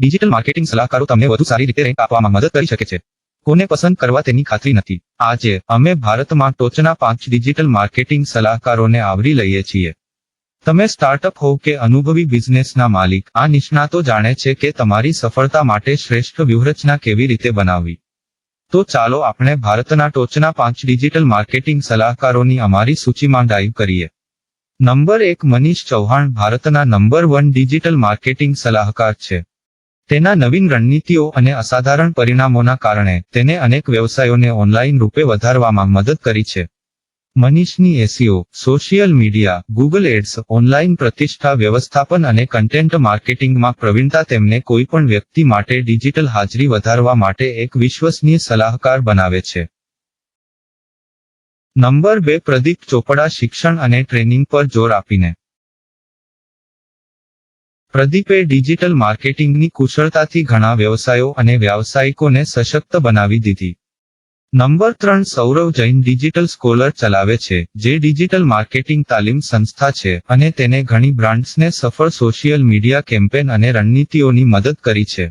Digital marketing સલાહકારો તમને વધુ સારી રીતે રેન્ક આપવામાં મદદ કરી શકે છે. કોને પસંદ કરવા તેની ખાતરી નથી. આજે અમે ભારતમાં ટોચના પાંચ ડિજિટલ માર્કેટિંગ સલાહકારોને આવરી લઈએ છીએ. તમે સ્ટાર્ટઅપ હોવ કે અનુભવી બિઝનેસના માલિક, આ નિષ્ણાતો જાણે છે કે તમારી સફળતા માટે શ્રેષ્ઠ વ્યૂહરચના કેવી રીતે બનાવવી. તો ચાલો આપણે ભારતના ટોચના પાંચ ડિજિટલ માર્કેટિંગ સલાહકારોની અમારી સૂચિમાં ડાઈવ કરીએ. નંબર એક મનીષ ચૌહાણ ભારતના નંબર વન ડિજિટલ માર્કેટિંગ સલાહકાર છે. તેના નવીન રણનીતિઓ અને અસાધારણ પરિણામોના કારણે તેને અનેક વ્યવસાયોને ઓનલાઈન રૂપે વધારવામાં મદદ કરી છે. મનીષની SEO social media Google ads online પ્રતિષ્ઠા વ્યવસ્થાપન અને કન્ટેન્ટ માર્કેટિંગમાં પ્રવીણતા તેમને કોઈપણ વ્યક્તિ માટે ડિજિટલ હાજરી વધારવા માટે એક વિશ્વસનીય સલાહકાર બનાવે છે. નંબર બે, પ્રદીપ ચોપડા શિક્ષણ અને ટ્રેનિંગ પર જોર આપીને. પ્રદીપે ડિજિટલ માર્કેટિંગની કુશળતાથી ઘણા વ્યવસાયો અને વ્યાવસાયિકોને સશક્ત બનાવી દીધી. નંબર ત્રણ સૌરવ જૈન ડિજિટલ સ્કોલર ચલાવે છે, જે ડિજિટલ માર્કેટિંગ તાલીમ સંસ્થા છે અને તેને ઘણી બ્રાન્ડ્સને સફળ સોશિયલ મીડિયા કેમ્પેન અને રણનીતિઓની મદદ કરી છે.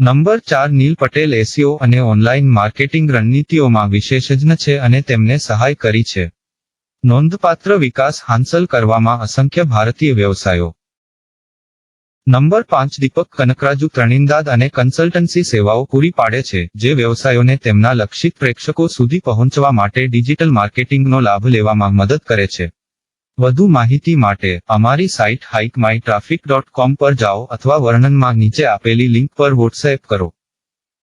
નંબર ચાર નીલ પટેલ એસીઓ અને ઓનલાઈન માર્કેટિંગ રણનીતિઓમાં વિશેષજ્ઞ છે અને તેમને સહાય કરી છે. નોંધપાત્ર વિકાસ હાંસલ કરવામાં અસંખ્ય ભારતીય વ્યવસાયો નંબર પાંચ દીપક કનકરાજુ ત્રણિંદાદ અને કન્સલ્ટન્સી સેવાઓ પૂરી પાડે છે, જે વ્યવસાયોને તેમના લક્ષિત પ્રેક્ષકો સુધી પહોંચવા માટે ડિજિટલ માર્કેટિંગનો લાભ લેવામાં મદદ કરે છે. વધુ માહિતી માટે અમારી site hike my traffic dot com પર જાઓ અથવા વર્ણનમાં નીચે આપેલી લિંક પર વોટ્સએપ કરો.